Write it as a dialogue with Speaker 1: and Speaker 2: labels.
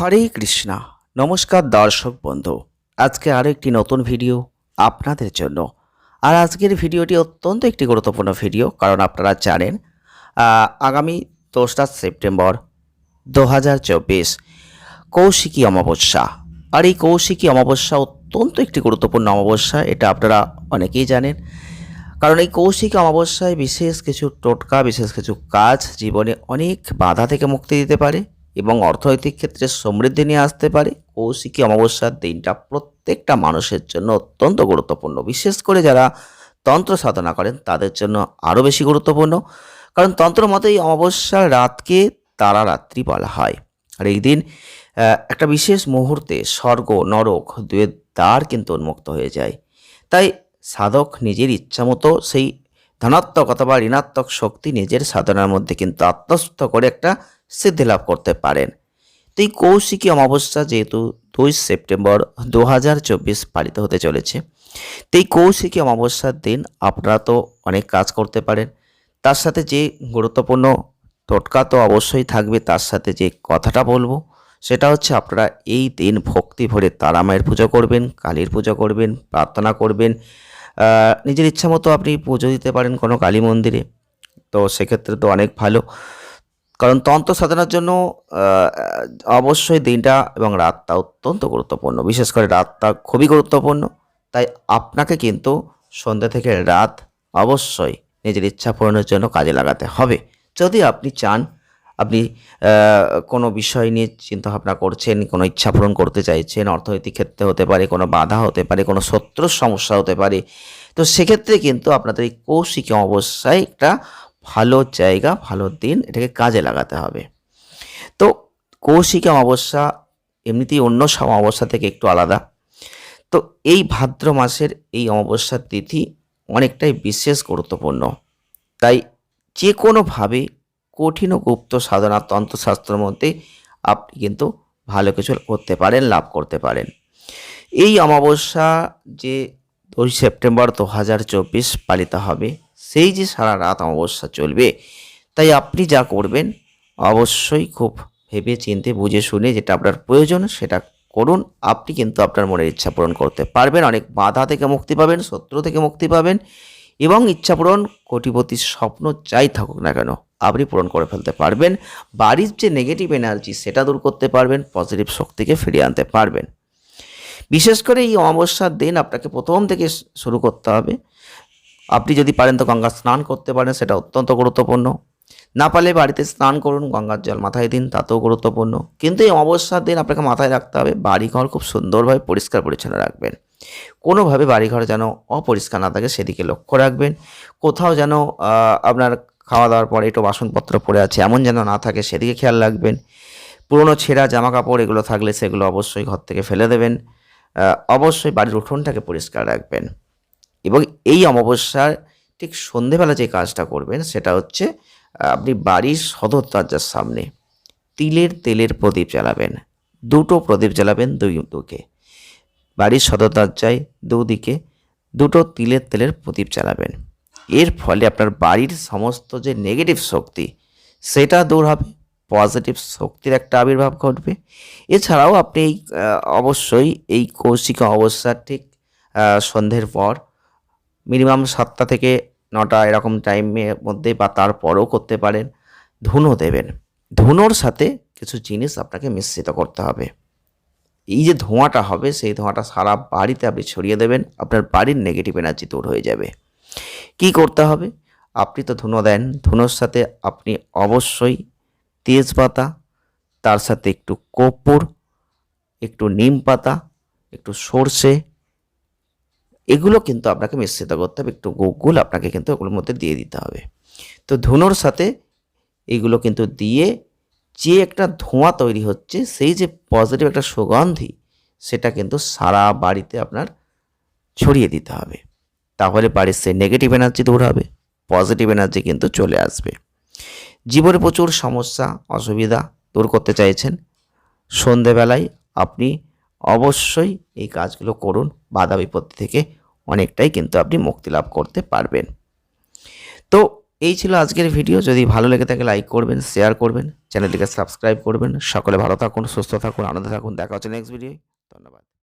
Speaker 1: হরে কৃষ্ণা। নমস্কার দর্শক বন্ধু। আজকে আরও একটি নতুন ভিডিও আপনাদের জন্য। আর আজকের ভিডিওটি অত্যন্ত একটি গুরুত্বপূর্ণ ভিডিও, কারণ আপনারা জানেন আগামী দোসরা সেপ্টেম্বর দু হাজার চব্বিশ, কৌশিকী অমাবস্যা। আর এই কৌশিকী অমাবস্যা অত্যন্ত একটি গুরুত্বপূর্ণ অমাবস্যা, এটা আপনারা অনেকেই জানেন। কারণ এই কৌশিকী অমাবস্যায় বিশেষ কিছু টোটকা, বিশেষ কিছু কাজ জীবনে অনেক বাধা থেকে মুক্তি দিতে পারে। এবং অর্থনৈতিক ক্ষেত্রে সমৃদ্ধি নিয়ে আসতে পারে। কৌশিকী অমাবস্যার দিনটা প্রত্যেকটা মানুষের জন্য অত্যন্ত গুরুত্বপূর্ণ। বিশেষ করে যারা তন্ত্র সাধনা করেন, তাদের জন্য আরও বেশি গুরুত্বপূর্ণ। কারণ তন্ত্র মতে এই অমাবস্যার রাতকে তারা রাত্রি বলা হয়। আর এই দিন একটা বিশেষ মুহূর্তে স্বর্গ, নরক, দুয়ের দ্বার কিন্তু উন্মুক্ত হয়ে যায়। তাই সাধক নিজের ইচ্ছামতো সেই ধনাত্মক অথবা ঋণাত্মক শক্তি নিজের সাধনার মধ্যে কিন্তু আত্মস্থ করে একটা সিদ্ধি লাভ করতে পারেন। তো এই কৌশিকী অমাবস্যা যেহেতু দুই সেপ্টেম্বর দু হাজার চব্বিশ পালিত হতে চলেছে, তো এই কৌশিকী অমাবস্যার দিন আপনারা তো অনেক কাজ করতে পারেন। তার সাথে যে গুরুত্বপূর্ণ টোটকা তো অবশ্যই থাকবে, তার সাথে যে কথাটা বলব, সেটা হচ্ছে আপনারা এই দিন ভক্তি ভরে তারামায়ের পুজো করবেন, কালীর পুজো করবেন, প্রার্থনা করবেন নিজের ইচ্ছা মতো আপনি পুজো দিতে পারেন কোনো কালী মন্দিরে। তো সেক্ষেত্রে তো অনেক ভালো। কারণ তন্ত্র সাধনার জন্য অবশ্যই দিনটা এবং রাতটা অত্যন্ত গুরুত্বপূর্ণ। বিশেষ করে রাতটা খুবই গুরুত্বপূর্ণ। তাই আপনাকে কিন্তু সন্ধ্যা থেকে রাত অবশ্যই নিজের ইচ্ছা পূরণের জন্য কাজে লাগাতে হবে। যদি আপনি চান আপনি কোনো বিষয় নিয়ে চিন্তাভাবনা করছেন, কোনো ইচ্ছা পূরণ করতে চাইছেন, অর্থনৈতিক ক্ষেত্রে হতে পারে, কোনো বাধা হতে পারে, কোনো শত্রুর সমস্যা হতে পারে, তো সেক্ষেত্রে কিন্তু আপনাদের এই কৌশিকী অবস্থায় একটা ভালো জায়গা, ভালো দিন এটাকে কাজে লাগাতে হবে। তো কৌশিকী অমাবস্যা এমনিতেই অন্য সব থেকে একটু আলাদা। তো এই ভাদ্র মাসের এই অমাবস্যার তিথি অনেকটাই বিশেষ গুরুত্বপূর্ণ। তাই যে কোনোভাবে কঠিন ও গুপ্ত সাধনা তন্ত্রশাস্ত্রের মধ্যে আপনি কিন্তু ভালো কিছু করতে পারেন, লাভ করতে পারেন। এই অমাবস্যা যে দুই সেপ্টেম্বর দু হাজার চব্বিশ পালিত হবে, সেই যে সারা রাত অমাবস্যা চলবে, তাই আপনি যা করবেন, অবশ্যই খুব ভেবে চিন্তে, বুঝে শুনে যেটা আপনার প্রয়োজন সেটা করুন। আপনি কিন্তু আপনার মনের ইচ্ছা পূরণ করতে পারবেন। অনেক বাধা থেকে মুক্তি পাবেন, শত্রু থেকে মুক্তি পাবেন। এবং ইচ্ছা পূরণ কোটিপতির স্বপ্ন যাই থাকুক না কেন, আপনি পূরণ করে ফেলতে পারবেন। বাড়ির যে নেগেটিভ এনার্জি সেটা দূর করতে পারবেন পজিটিভ শক্তিকে ফিরিয়ে আনতে পারবেন। বিশেষ করে এই অমাবস্যার দিন আপনাকে প্রথম থেকে শুরু করতে হবে। আপনি যদি পারেন তো গঙ্গা স্নান করতে পারেন, সেটা অত্যন্ত গুরুত্বপূর্ণ। না পারলে বাড়িতে স্নান করুন, গঙ্গার জল মাথায় দিন, তাতেও গুরুত্বপূর্ণ। কিন্তু এই অমাবস্যার দিন আপনাকে মাথায় রাখতে হবে, বাড়িঘর খুব সুন্দরভাবে পরিষ্কার পরিচ্ছন্ন রাখবেন। কোনোভাবে বাড়িঘর যেন অপরিষ্কার না থাকে সেদিকে লক্ষ্য রাখবেন। কোথাও যেন আপনার খাওয়া দাওয়ার পরে একটু বাসনপত্র পড়ে আছে, এমন যেন না থাকে সেদিকে খেয়াল রাখবেন। পুরনো ছেঁড়া জামা কাপড় এগুলো থাকলে সেগুলো অবশ্যই ঘর থেকে ফেলে দেবেন। অবশ্যই বাড়ির উঠোনটাকে পরিষ্কার রাখবেন। এবং এই অমাবস্যার ঠিক সন্ধেবেলা যে কাজটা করবেন সেটা হচ্ছে, আপনি বাড়ির সদর দরজার সামনে তিলের তেলের প্রদীপ জ্বালাবেন। দুটো প্রদীপ জ্বালাবেন দুই দুকে। বাড়ির সদর দুদিকে দুটো তিলের তেলের প্রদীপ জ্বালাবেন। এর ফলে আপনার বাড়ির সমস্ত যে নেগেটিভ শক্তি সেটা দূর হবে পজিটিভ শক্তির একটা আবির্ভাব ঘটবে। এছাড়াও আপনি এই, অবশ্যই এই কৌশিক অবস্থার ঠিক সন্ধ্যের পর মিনিমাম সাতটা থেকে নটা এরকম টাইমের মধ্যে বা তারপরও করতে পারেন। ধুনো দেবেন। ধুনোর সাথে কিছু জিনিস আপনাকে মিশ্রিত করতে হবে। এই যে ধোঁয়াটা হবে, সেই ধোঁয়াটা সারা বাড়িতে আপনি ছড়িয়ে দেবেন, আপনার বাড়ির নেগেটিভ এনার্জি দূর হয়ে যাবে। কি করতে হবে? আপনি তো ধুনো দেন, ধুনোর সাথে আপনি অবশ্যই তেজপাতা, তার সাথে একটু কর্পূর, একটু নিম পাতা, একটু সর্ষে, এগুলো কিন্তু আপনাকে মিশ্রিত করতে হবে, একটু গোগুল আপনাকে কিন্তু ওগুলোর মধ্যে দিয়ে দিতে হবে। তো ধুনোর সাথে এগুলো কিন্তু দিয়ে যে একটা ধোঁয়া তৈরি হচ্ছে, সেই যে পজিটিভ একটা সুগন্ধি, সেটা কিন্তু সারা বাড়িতে আপনার ছড়িয়ে দিতে হবে। তাহলে বাড়ির সেই নেগেটিভ এনার্জি দূর হবে পজিটিভ এনার্জি কিন্তু চলে আসবে। জীবনে প্রচুর সমস্যা, অসুবিধা দূর করতে চাইছেন। সন্ধেবেলায় আপনি অবশ্যই এই কাজগুলো করুন, বাধা বিপত্তি থেকে অনেকটাই কিন্তু আপনি মুক্তি লাভ করতে পারবেন। এই ছিল আজকের ভিডিও যদি ভালো লেগে থাকে লাইক করবেন শেয়ার করবেন চ্যানেলটিকে সাবস্ক্রাইব করবেন। সকলে ভালো থাকুন, সুস্থ থাকুন, আনন্দে থাকুন। দেখা হচ্ছে নেক্সট ভিডিও ধন্যবাদ।